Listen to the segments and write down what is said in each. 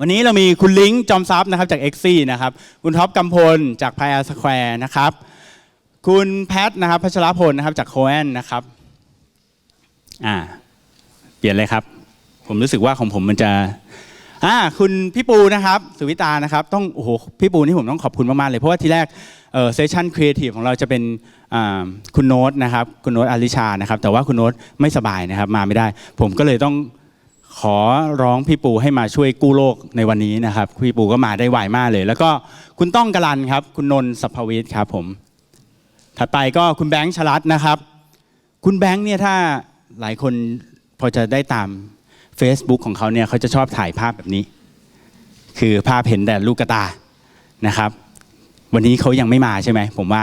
วันนี้เรามีคุณลิงก์จอมทรัพย์นะครับจาก x อนะครับ คุณท็อปกำพลจากพายอาสแควร์นะครับ คุณแพทนะครับพัชรพลนะครับจากโคแอนนะครับ อ่า เปลี่ยนเลยครับ ผมรู้สึกว่าของผมมันจะอ่าคุณพี่ปูนะครับสุวิตานะครับ ต้องโอ้โหพี่ปูนี่ผมต้องขอบคุณมาก ๆ เลย เพราะว่าทีแรกเซสชั่นครีเอทีฟของเราจะเป็นอ่าคุณโน้ตนะครับ คุณโน้ตอาริชานะครับ แต่ว่าคุณโน้ตไม่สบายนะครับ มาไม่ได้ ผมก็เลยต้อง ขอร้องพี่ปูให้มาช่วยกู้โลกในวันนี้นะครับพี่ปูก็มาได้ไวมากเลย แล้วก็คุณต้องกลันครับ คุณนนท์สัพวิทย์ครับผม ถัดไปก็คุณแบงค์ชลัดนะครับ คุณแบงค์เนี่ยถ้าหลายคนพอจะได้ตาม Facebook ของเขาเนี่ยเขาจะชอบถ่ายภาพแบบนี้ คือภาพเห็นแต่ลูกกระตานะครับ วันนี้เขายังไม่มาใช่ไหมผมว่า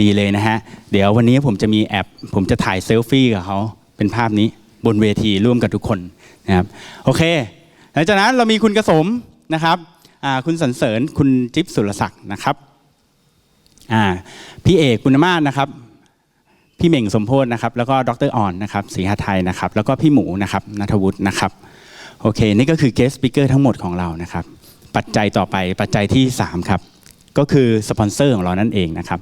ดีเลยนะฮะ เดี๋ยววันนี้ผมจะมีแอป ผมจะถ่ายเซลฟี่กับเขาเป็นภาพนี้ บนเวทีร่วมกับทุกคนนะครับโอเค หลังจากนั้นเรามีคุณกระสมนะครับคุณสันเสริญคุณจิ๊บสุรศักดิ์นะครับพี่เอกคุณมาศนะครับพี่เหม่งสมโพธนะครับแล้วก็ดรอ่อนนะครับศรีหไทยนะครับแล้วก็พี่หมูนะครับนัทวุฒินะครับโอเค นี่ก็คือ guest speaker ทั้งหมดของเรานะครับ ปัจจัยต่อไปปัจจัยที่ 3 ครับ ก็คือสปอนเซอร์ของเรานั่นเองนะครับ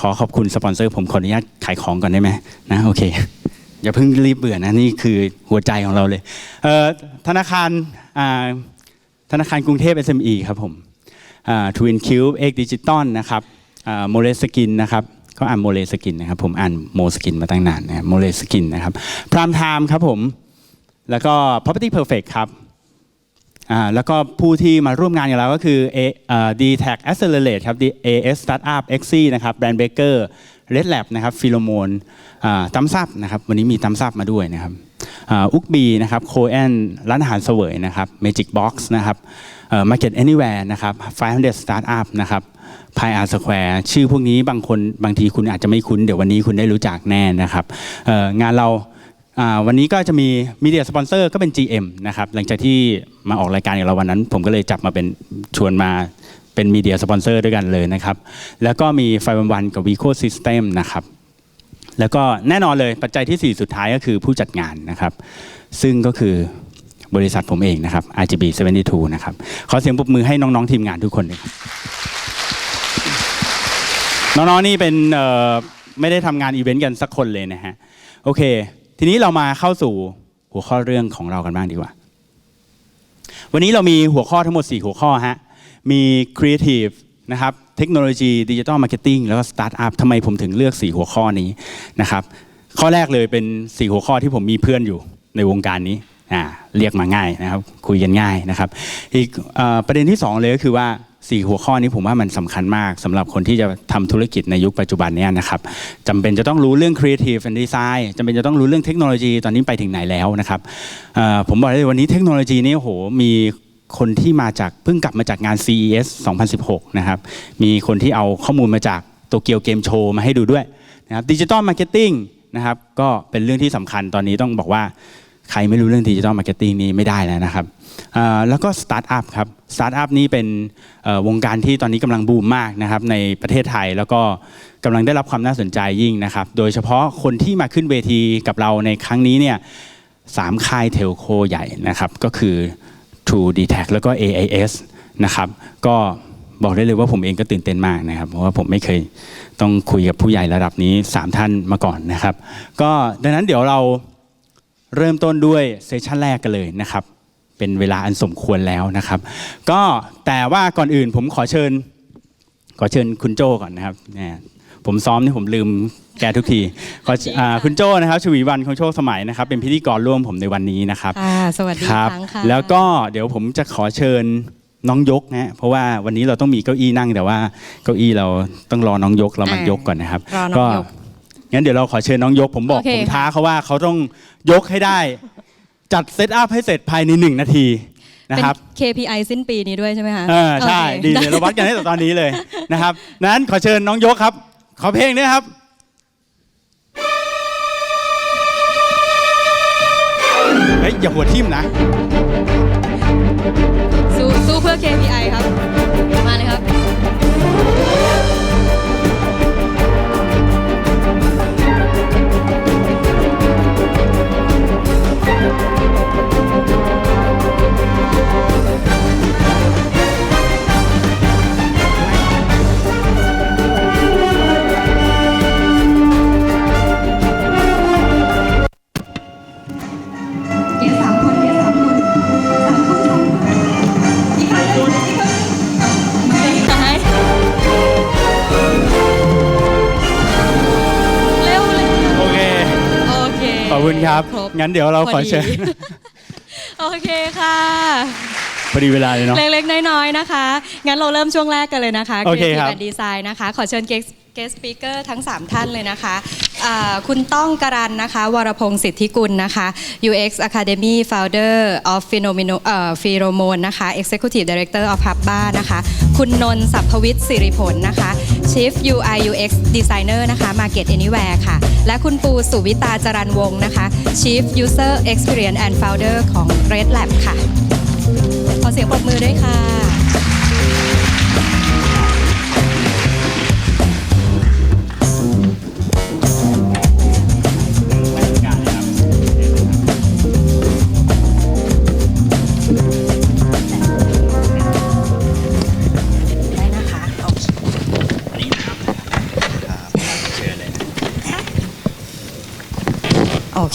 ขอขอบคุณสปอนเซอร์ผมขออนุญาตขายของก่อนได้ไหมนะโอเค อย่าเพิ่งรีบเบื่อนะนี่คือหัวใจของเราเลยเอ่อธนาคารอ่าธนาคารกรุงเทพ SME ครับผมทวินคิวเอ็กดิจิตอลนะครับโมเลสกินนะครับก็อ่านโมเลสกินนะครับผมอ่านโมสกินมาตั้งนานนะโมเลสกินนะครับพรามไทม์ครับผมแล้วก็ property perfect ครับแล้วก็ผู้ที่มาร่วมงานกับเราก็คือ A เอ่อ D-Tag Accelerate ครับ AS Startup XC นะครับ Brand Baker Red Lab นะครับ p h i l o m o n อ่าตั้มซับนะครับวันนี้มีตั้มซับมาด้วยนะครับอุกบีนะครับโคแอนร้านอาหารเสวยนะครับ Magic Box นะครับเอ่อ Market Anywhere นะครับ500 Startup นะครับ p i r Square ชื่อพวกนี้บางคนบางทีคุณอาจจะไม่คุ้น เดี๋ยววันนี้คุณได้รู้จักแน่นะครับงานเราอ่าวันนี้ก็จะมีมีเดียสปอนเซอร์ก็เป็น GM นะครับหลังจากที่มาออกรายการกับเราวันนั้น ผมก็เลยจับมาเป็นชวนมา เป็นมีเดียสปอนเซอร์ด้วยกันเลยนะครับ แล้วก็มีไฟวันวันกับ Vico System นะครับ แล้วก็แน่นอนเลยปัจจัยที่ 4 สุดท้ายก็คือผู้จัดงานนะครับ ซึ่งก็คือบริษัทผมเองนะครับ RGB 72 นะครับ ขอเสียงปรบมือให้น้อง ๆ ทีมงานทุกคนเลยครับ น้อง ๆ นี่เป็นไม่ได้ทำงานอีเวนต์กันสักคนเลยนะฮะ โอเค ทีนี้เรามาเข้าสู่หัวข้อเรื่องของเรากันบ้างดีกว่า วันนี้เรามีหัวข้อทั้งหมด 4 หัวข้อฮะ มี Creative นะครับเทคโนโลยีดิจิทัลมาร์เก็ตติ้งแล้วก็สตาร์ทอัพทำไมผมถึงเลือก 4 หัวข้อนี้นะครับข้อแรกเลยเป็น 4 หัวข้อที่ผมมีเพื่อนอยู่ในวงการนี้อ่าเรียกมาง่ายนะครับคุยกันง่ายนะครับอีกอประเด็นที่ 2 เลยก็คือว่า 4 หัวข้อนี้ผมว่ามันสำคัญมากสำหรับคนที่จะทำธุรกิจในยุคปัจจุบันนี้นะครับจำเป็นจะต้องรู้เรื่อง Creative and Design จำเป็นจะต้องรู้เรื่องเทคโนโลยีตอนนี้ไปถึงไหนแล้วนะครับผมบอกเลยวันนี้เทคโนโลยีนี้โหมี คนที่มาจากเพิ่งกลับมาจากงาน CES 2016 นะครับ มีคนที่เอาข้อมูลมาจากโตเกียวเกมโชว์มาให้ดูด้วยนะครับดิจิตอลมาร์เก็ตติ้งนะครับก็เป็นเรื่องที่สำคัญตอนนี้ต้องบอกว่าใครไม่รู้เรื่องดิจิ t a ลมาร์เก็ตติ้งนี้ไม่ได้แล้วนะครับแล้วก็สตาร์ทอัพครับสตาร์ทอัพนี่เป็นวงการที่ตอนนี้กำลังบูมมากนะครับในประเทศไทยแล้วก็กำลังได้รับความน่าสนใจยิ่งนะครับ โดยเฉพาะคนที่มาขึ้นเวทีกับเราในครั้งนี้เนี่ยสามค่ายเทลโคใหญ่นะครับก็คือ True d t a c แล้วก็ AIS นะครับ ก็บอกได้เลยว่าผมเองก็ตื่นเต้นมากนะครับ เพราะว่าผมไม่เคยต้องคุยกับผู้ใหญ่ระดับนี้ 3 ท่านมาก่อนนะครับ ก็ดังนั้นเดี๋ยวเราเริ่มต้นด้วยเซสชันแรกกันเลยนะครับ เป็นเวลาอันสมควรแล้วนะครับ ก็แต่ว่าก่อนอื่นผมขอเชิญขอเชิญคุณโจก่อนนะครับเนี่ย ผมซ้อมนี่ผมลืมแกทุกทีขออ่าคุณโจนะครับชวีวันคงโชคสมัยนะครับ เป็นพิธีกรร่วมผมในวันนี้นะครับค่ะสวัสดีครัคบรั้งค่ะ แล้วก็เดี๋ยวผมจะขอเชิญน้องยกนะฮะเพราะว่าวันนี้เราต้องมีเก้าอี้นั่งแต่ว่าเก้าอี้เราต้องรอน้องยกเรามันยกก่อนนะครับรอน้องยก งั้นเดี๋ยวเราขอเชิญน้องยก ผมบอกโอเค ผมท้าเขาว่าเขาต้องยกให้ได้ จัดเซตอัพให้เสร็จภายในหนึ่งนาทีนะครับเป็น KPI สิ้นปีนี้ด้วยใช่ไหมคะเออใช่ โอเคดีเลยเราวัดกันให้แต่ตอนนี้เลยนะครับนั้นขอเชิญน้องยกครับ ขอเพลงนี้ครับเฮ้ยอย่าหัวทิ่มนะ สู้สู้เพื่อ KPI ครับ มาเลยครับ งั้นเดี๋ยวเราขอเชิญพอดีโอเคค่ะพอดีเวลาเลยเนาะเล็กๆน้อยๆนะคะ งั้นเราเริ่มช่วงแรกกันเลยนะคะโอเคครับ Creative and Design นะคะ ขอเชิญ guest guest speaker ทั้ง 3 ท่านเลยนะคะอ่าคุณต้องการันนะคะ วรพงศ์สิทธิกุลนะคะ UX Academy Founder of Phenomeno เอ่อ Pheromone นะคะ Executive Director of Hubba นะคะ คุณนนท์สัพพวิทย์สิริผลนะคะ Chief UI UX Designer นะคะ Market Anywhere ค่ะ และคุณปูสุวิตาจรันวงศ์นะคะ Chief User Experience and Founder ของ Red Lab ค่ะ ขอเสียงปรบมือด้วยค่ะ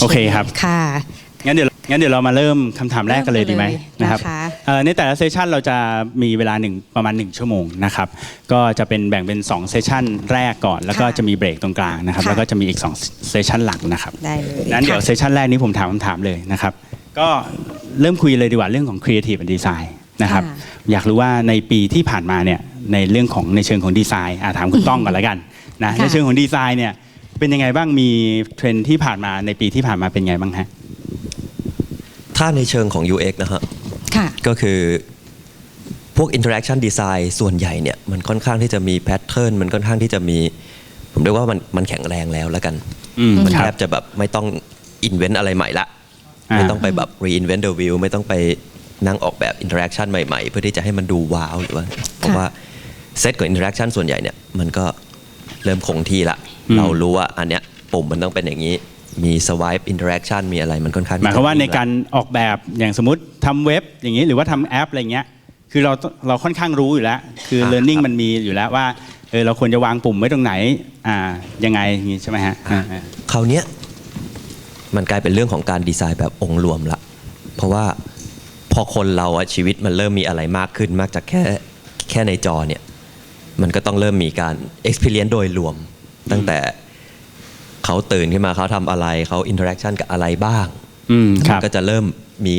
โอโอเคครับ ค่ะ งั้นเดี๋ยวงั้นเดี๋ยวเรามาเริ่มคำถามแรกกันเลยดีไหมเริ่มกันเลยนะครับนะคะ เอ่อในแต่ละเซสชันเราจะมีเวลาหนึ่งประมาณ 1 ชั่วโมงนะครับ ก็จะเป็นแบ่งเป็น2เซสชันแรกก่อน แล้วก็ค่ะจะมีเบรกตรงกลางนะครับ ค่ะ แล้วก็จะมีอีก2เซสชันหลักนะครับ ได้เลยนั้นเดี๋ยวค่ะเซสชันแรกนี้ผมถามคำถามเลยนะครับ ก็เริ่มคุยเลยดีกว่าเรื่องของ Creative and Design นะครับ ค่ะอยากรู้ว่าในปีที่ผ่านมาเนี่ยในเรื่องของในเชิงของดีไซน์อะถามคุณต้องก่อนแล้วกันนะค่ะ ในเชิงของดีไซน์เนี่ย เป็นยังไงบ้างมีเทรนด์ที่ผ่านมาในปีที่ผ่านมาเป็นไงบ้างฮะถ้าในเชิงของ UX นะฮะค่ะ ก็คือพวก interaction design ส่วนใหญ่เนี่ยมันค่อนข้างที่จะมีแพทเทิร์นมันค่อนข้างที่จะมี ผมเรียกว่ามันมันแข็งแรงแล้วแล้วกัน อืมมันคแทรับ บจะแบบไม่ต้อง invent อะไรใหม่ละ อ่า ไม่ต้องไปแบบ reinvent the wheel ไม่ต้องไปนั่งออกแบบ interaction ใหม่ๆ เพื่อที่จะให้มันดูว้าวหรือว่าเพราะว่าเซตของ interaction ส่วนใหญ่เนี่ยมันก็ เริ่มคงที่ละ อืม เรารู้ว่าอันเนี้ยปุ่มมันต้องเป็นอย่างนี้ มี swipe interaction มีอะไรมันค่อนข้างหมายความว่าจะในการออกแบบอย่างสมมติทำเว็บอย่างนี้หรือว่าทำแอปอะไรเงี้ยคือเราเราค่อนข้างรู้อยู่แล้ว คืออ่า learning ครับมันมีอยู่แล้วว่าเออเราควรจะวางปุ่มไว้ตรงไหนอ่ายังไงอย่างงี้ใช่ไหมฮะอ่าอ่า คราวเนี้ยมันกลายเป็นเรื่องของการดีไซน์แบบองค์รวมละ เพราะว่าพอคนเราอะชีวิตมันเริ่มมีอะไรมากขึ้นมากจากแค่แค่ในจอเนี่ย มันก็ต้องเริ่มมีการ experience โดยรวม ตั้งแต่เขาตื่นขึ้นมาเขาทำอะไรเขา interaction กับอะไรบ้างอืมคมัรับก็จะเริ่มมี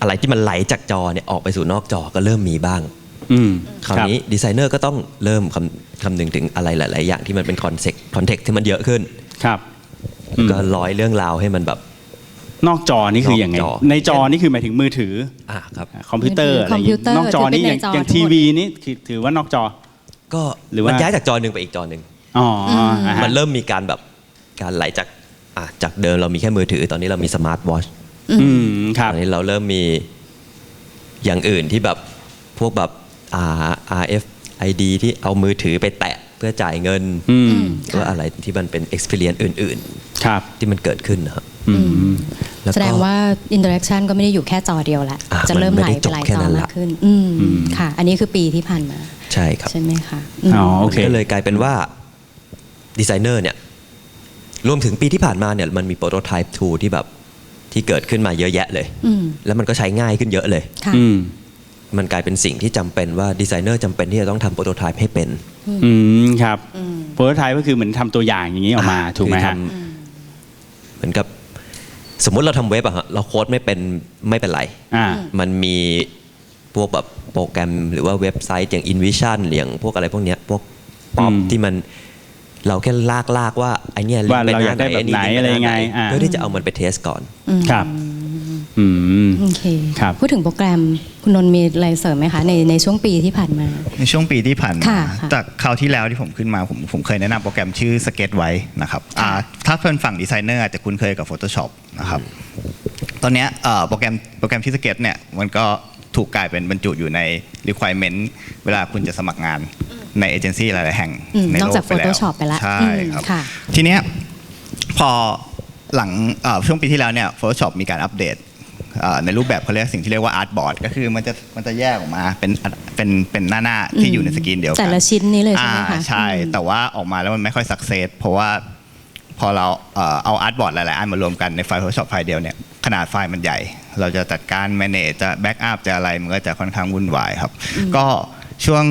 อะไรที่มันไหลจากจอเนี่ยออกไปสู่นอกจอก็เริ่มมีบ้างอืมคราวนี้ดีไซเนอร์ก็ต้องเริ่มคำคำนึงถึงอะไรหลาย ๆ อย่างที่มันเป็นคอนเซ็ปต์คอนเทกต์ที่มันเยอะขึ้นครับอืมก็ร้อยเรื่องราวให้มันแบบ นอกจอนี่คืออย่างไงนอกจอในจอนี่คือหมายถึงมือถืออะครับคอมพิวเตอร์อะไรอย่างคอมพิงี้วเตอร์นอกจอนี่ถืออเป็นย่างในจออย่างทั้งหมดทีวีนี่คือถือว่านอกจอ ก็หรือว่ามัมั นย้ายจากจอหนึ่งไปอีกจอหนึ่งอ๋ออ่าฮะมันเริ่มมีการแบบการไหลจากอะจากเดิมเรามีแค่มือถือ ตอนนี้เรามีสมาร์ทวอชอืมครับตอนนี้เราเริ่มมีอย่างอื่นที่แบบพวกแบบ R RFID ที่เอามือถือไปแตะเพื่อจ่ายเงินอืม หรือว่าอะไรที่มันเป็น experience อื่น ครับ ๆ ที่มันเกิดขึ้นนะครับ อืม แล้วแสดก็งว่าอินเ r อร์แอคชั่นก็ไม่ได้อยู่แค่จอเดียวละอะจะเริ่มมันไหลไม่ได้ไปจบหลายแค่จอนั้นละมากขึ้นอืมอืมค่ะ อันนี้คือปีที่ผ่านมา ใช่ครับใช่ไหมคะอ๋อโอเคก็เลยกลายเป็นว่าดีไซเนอร์เนี่ยรวมถึงปีที่ผ่านมาเนี่ยมันมีโปรโตไทป์ tool ที่แบบที่เกิดขึ้นมาเยอะแยะเลยอืมแล้วมันก็ใช้ง่ายขึ้นเยอะเลยค่ะอืมมันกลายเป็นสิ่งที่จำเป็นว่าดีไซเนอร์จำเป็นที่จะต้องทำโปรโตไทป์ให้เป็น อืมครับอืมโปรโตไทป์ก็คือเหมือนทำตัวอย่างอย่างนี้ออกมาอ่าถูกไหมคือฮะทำเหมือนกับ สมมุติเราทำเว็บอะฮะเราโค้ดไม่เป็นไม่เป็นไร อ่า มันมีพวกแบบโปรแกรมหรือว่าเว็บไซต์อย่าง InVision อย่างพวกอะไรพวกเนี้ยพวกป๊อปอืมที่มันเราแค่ลากลากๆว่าไอเนี้ยว่าเราอยากได้แบบไหนอะไรยังไงอ่า เพื่อที่จะเอามันไปเทสก่อน ครับ อืม โอเค ครับ พูดถึงโปรแกรมคุณนนท์มีอะไรเสริมไหมคะในในช่วงปีที่ผ่านมา ในช่วงปีที่ผ่านมาค่ะค่ะจากคราวที่แล้วที่ผมขึ้นมาผมผมเคยแนะนำโปรแกรมชื่อ Sketch ไว้นะครับอ่าถ้าเพื่อนฝั่งดีไซเนอร์อาจจะคุ้นเคยกับ Photoshop นะครับตอนเนี้ยเอ่อโปรแกรมโปรแกรมที่ Sketch เนี่ยมันก็ถูกกลายเป็นบรรจุอยู่ใน requirement เวลาคุณจะสมัครงานในเอเจนซี่หลายๆแห่งอืมในนอกโลกจากไปแล้ว Photoshop ไปแล้วใช่อืมครับ ค่ะ ทีเนี้ยพอหลังเอ่อช่วงปีที่แล้วเนี่ย Photoshop มีการอัปเดตเอ่อ ในรูปแบบเขาเรียกสิ่งที่เรียกว่า Art Board ก็คือมันจะมันจะแยกออกมาเป็นเป็นเป็นหน้าหน้าๆที่อยู่ในสกรีนเดียวกันแต่ละชิ้นนี้เลยใช่ไหมคะอ่าใช่อืมแต่ว่าออกมาแล้วมันไม่ค่อยสักเซสเพราะว่าพอเราเอ่อเอาอาร์ตบอร์ดหลายๆอันมารวมกันในไฟล์ Photoshop ไฟล์เดียวเนี่ยขนาดไฟล์มันใหญ่ เราจะจัดการ manage จะ backup จะอะไรมันก็จะค่อนข้างวุ่นวายครับ ก็ช่วง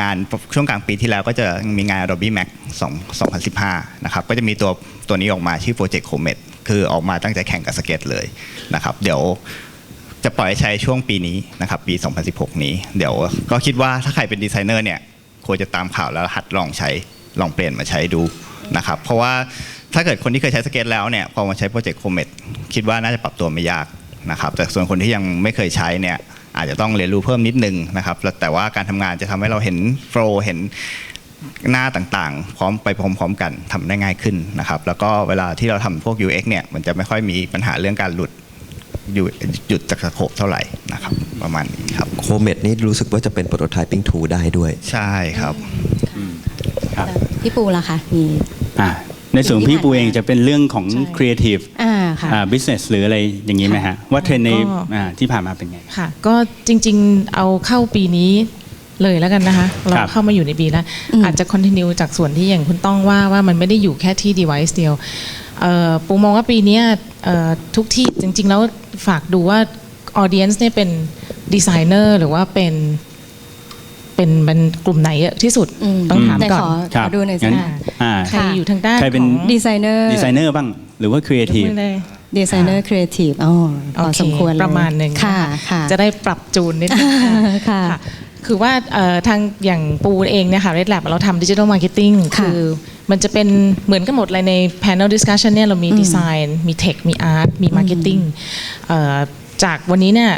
งานช่วงกลางปีที่แล้วก็จะมีงาน Adobe Max 2 2015 นะครับ ก็จะมีตัวตัวนี้ออกมาชื่อ Project Comet คือออกมาตั้งใจแข่งกับสเก็ตเลยนะครับ เดี๋ยวจะปล่อยให้ใช้ช่วงปีนี้นะครับปี 2016 นี้ เดี๋ยวก็คิดว่าถ้าใครเป็นดีไซเนอร์เนี่ยควรจะตามข่าวแล้วหัดลองใช้ลองเปลี่ยนมาใช้ดูนะครับ เพราะว่าถ้าเกิดคนที่เคยใช้สเก็ตแล้วเนี่ยพอมาใช้โปรเจกต์โคเมดคิดว่าน่าจะปรับตัวไม่ยากนะครับแต่ส่วนคนที่ยังไม่เคยใช้เนี่ยอาจจะต้องเรียนรู้เพิ่มนิดนึงนะครับแล้วแต่ว่าการทำงานจะทำให้เราเห็นโฟล์เห็น หน้าต่างๆ พร้อมไปพร้อมๆกันทำได้ง่ายขึ้นนะครับ แล้วก็เวลาที่เราทำพวก UX เนี่ยมันจะไม่ค่อยมีปัญหาเรื่องการหลุดอยู่หยุดจากสโคปเท่าไหร่นะครับ ประมาณนี้ครับโคเมดนี่รู้สึกว่าจะเป็น prototyping tool ได้ด้วย ใช่ครับครับพี่ปูล่ะคะมีอ่าในส่วนของพี่ปูเองจะเป็นเรื่องของใช่ creative อ่าค่ะอ่า business หรืออะไรอย่างนี้ไหมฮะ ว่าเทรนด์ในก็อ่าที่ผ่านมาเป็นไงค่ะ ก็จริงๆเอาเข้าปีนี้ เลยแล้วกันนะคะ เราครับเข้ามาอยู่ในปีแล้วอืมอาจจะ continue จากส่วนที่อย่างคุณต้องว่าว่ามันไม่ได้อยู่แค่ที่ device เดียวเอ่อปูมองว่าปีเนี้ยเอ่อทุกที่จริง ๆ แล้วฝากดูว่า audience เนี่ยเป็นดีไซเนอร์หรือว่าเป็นเป็นเป็นกลุ่มไหนเยอะที่สุดมต้องถามแต่ก่อนขอครัขบอดูหน่อยสิงั้นค่ะอ่าใครอยู่ทางด้านใครเป็นของดีไซเนอร์ดีไซเนอร์บ้างหรือว่ายก creative มือเลยดีไซเนอร์ครีเอทีฟอ๋อพโออเคสมควรเลยประมาณหนึ่งค่ะนค่ะ จะได้ปรับจูนนิดนึงค่ะ ค่ะคือว่าเอ่อทางอย่างปูเองเนี่ยค่ะ Red Lab เราทำดิจิทัลมาร์เก็ตติ้งค่ะคือมันจะเป็นเหมือนกันหมดเลยใน panel discussion เนี่ยเรามีดีไซน์มีเทคมีอาร์ตมีมาร์เก็ตติ้งจากวันนี้เนี่ย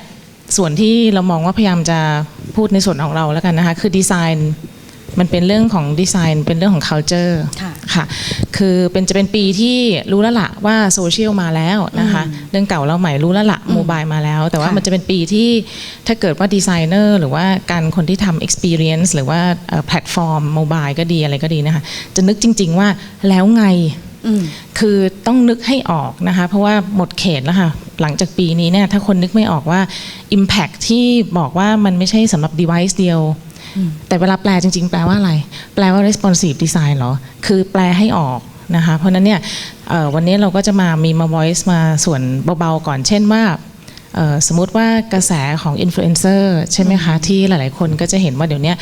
ส่วนที่เรามองว่าพยายามจะพูดในส่วนของเราแล้วกันนะคะ คือดีไซน์ มันเป็นเรื่องของดีไซน์เป็นเรื่องของ culture ค่ะค่ะคือเป็นจะเป็นปีที่รู้แล้วละว่าโซเชียลมาแล้วนะคะเรื่องเก่าเราใหม่รู้แล้วละโมบายมาแล้ว แต่ว่าค่ะมันจะเป็นปีที่ถ้าเกิดว่าดีไซเนอร์หรือว่าการคนที่ทำ experience หรือว่าเอ่อแพลตฟอร์มโมบายก็ดีอะไรก็ดีนะคะจะนึกจริง ๆ ว่าแล้วไงอืมคือต้องนึกให้ออกนะคะ เพราะว่าหมดเขตแล้วค่ะ หลังจากปีนี้เนี่ยถ้าคนนึกไม่ออกว่า Impact ที่บอกว่ามันไม่ใช่สำหรับ device เดียว แต่เวลาแปลจริง ๆ แปลว่าอะไร แปลว่า responsive design เหรอ คือแปลให้ออกนะคะ เพราะฉะนั้นเนี่ยเอ่อวันนี้เราก็จะมามีมา voice มาส่วนเบา ๆ ก่อน เช่นว่าเอ่อสมมติว่ากระแสของอินฟลูเอนเซอร์ใช่ไหมคะ ที่หลายๆ คนก็จะเห็นว่าเดี๋ยวนี้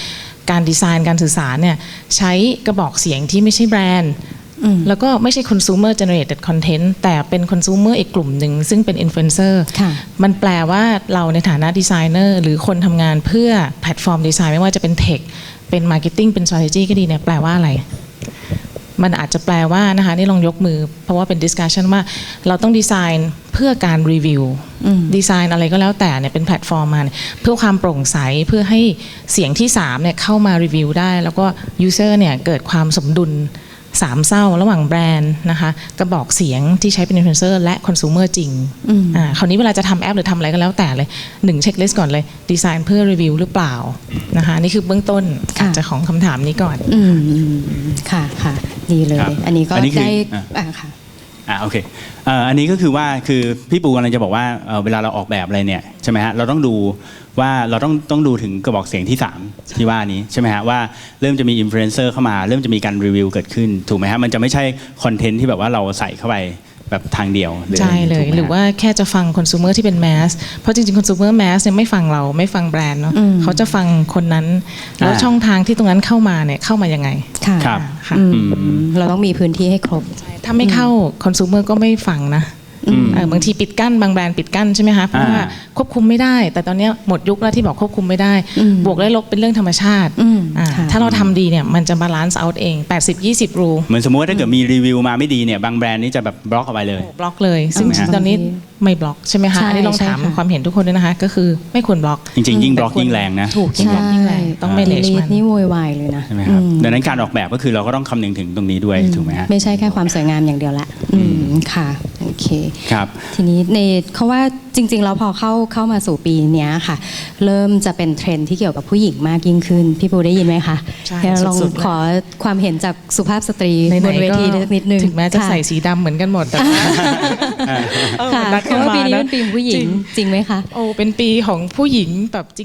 การดีไซน์การสื่อสารเนี่ยใช้กระบอกเสียงที่ไม่ใช่แบรนด์อืม แล้วก็ไม่ใช่ consumer generated content แต่เป็น consumer อีกกลุ่มหนึ่ง ซึ่งเป็น influencer ค่ะมันแปลว่าเราในฐานะดีไซเนอร์หรือคนทำงานเพื่อแพลตฟอร์มดีไซน์ไม่ว่าจะเป็นเทคเป็นมาร์เก็ตติ้งเป็น strategy ก็ดีเนี่ยแปลว่าอะไร มันอาจจะแปลว่านะคะนี่ลองยกมือ เพราะว่าเป็น discussion ว่าเราต้องดีไซน์เพื่อการรีวิวอืมดีไซน์อะไรก็แล้วแต่เนี่ยเป็นแพลตฟอร์มมาเนี่ยเพื่อความโปร่งใสเพื่อให้เสียงที่3เนี่ยเข้ามารีวิวได้ แล้วก็ user เนี่ยเกิดความสมดุล สามเศร้าระหว่างแบรนด์นะคะกระบอกเสียงที่ใช้เป็น influencer และ consumer จริงอืมอ่าคราวนี้เวลาจะทำแอปหรือทำอะไรก็แล้วแต่เลยหนึ่งเช็คลิสต์ก่อนเลย ดีไซน์เพื่อรีวิวหรือเปล่านะคะนี่คือเบื้องต้นค่ะอาจจะของคำถามนี้ก่อนอืมอืมอืมค่ะค่ะดีเลย ครับอันนี้ก็อันนี้คือได้อะ อ่าค่ะ อ่าโอเคเอ่ออันนี้ก็คือว่าคือพี่ปูกำลังจะบอกว่าเอ่อเวลาเราออกแบบอะไรเนี่ยใช่ไหมฮะเราต้องดูว่าเราต้องต้องดูถึงกระบอกเสียงที่ 3 ที่ว่านี้ใช่ไหมฮะว่าเริ่มจะมีอินฟลูเอนเซอร์เข้ามา เริ่มจะมีการรีวิวเกิดขึ้นถูกไหมฮะมันจะไม่ใช่คอนเทนต์ที่แบบว่าเราใส่เข้าไป แบบทางเดียวหรือใช่เลยถูกไมฮะหรือว่าแค่จะฟังคอน sumer ที่เป็นแมสเพราะจริงๆคอน sumer แมสเนี่ยไม่ฟังเราไม่ฟังแบรนด์เนาะอืมเขาจะฟังคนนั้น แล้วอ่าช่องทางที่ตรงนั้นเข้ามาเนี่ยเข้ามายังไงค่ะครับค่ะอืมเราต้องมีพื้นที่ให้ครบ ถ้าไม่เข้าคอน sumer ก็ไม่ฟังนะ อืมเออบางทีปิดกั้นบางแบรนด์ปิดกั้นใช่ไหมคะเพราะว่าอ่าควบคุมไม่ได้ แต่ตอนเนี้ยหมดยุคแล้วที่บอกควบคุมไม่ได้อืมบวกและลบเป็นเรื่องธรรมชาติอืมอ่าค่ะถ้าเราทำดีเนี่ยมันจะบาลานซ์เอาเอง 80-20 รูเหมือนสมมติว่าถ้าเกิดมีรีวิวมาไม่ดีเนี่ยบางแบรนด์นี่จะแบบบล็อกเอาไปเลยบล็อกเลย ซึ่งใช่ไหมฮะตอนนี้ไม่บล็อกใช่ไหมคะใช่อันนี้ลองถามใช่ค่ะความเห็นทุกคนด้วยนะคะ ก็คือไม่ควรบล็อก จริงๆ ยิ่งบล็อกแต่ควรยิ่งแรงนะถูกยิ่งบล็อกยิ่งแรงต้องไม่เลชลีมัดนนี่โวยวายเลยนะใช่ไหมครับอืมดังนั้นการออกแบบก็คือเราก็ต้องคำนึงถึงตรงนี้ด้วยถูกไหมฮะไม่ใช่แค่ความสวยงามอย่างเดียวละอืมค่ะโอเคครับทีนี้ในเขาว่าจริงๆแล้วพอเข้าเข้ามาสู่ปีเนี้ยค่ะ เริ่มจะเป็นเทรนด์ที่เกี่ยวกับผู้หญิงมากยิ่งขึ้น พี่ปูได้ยินไหมคะใช่เดี๋ยวลองสุดๆเลยขอความเห็นจากสุภาพสตรีไหนๆบนเวทีก็นิดนึงถึงแม้จะค่ใส่สีดำเหมือนกันหมดแต่ว่าเออค่ะมันนัดเพกันราะว่ามาปีนี้นะเป็นปีของผู้หญิงจริงจริงไหมคะโอ้เป็นปีของผู้หญิงแบบ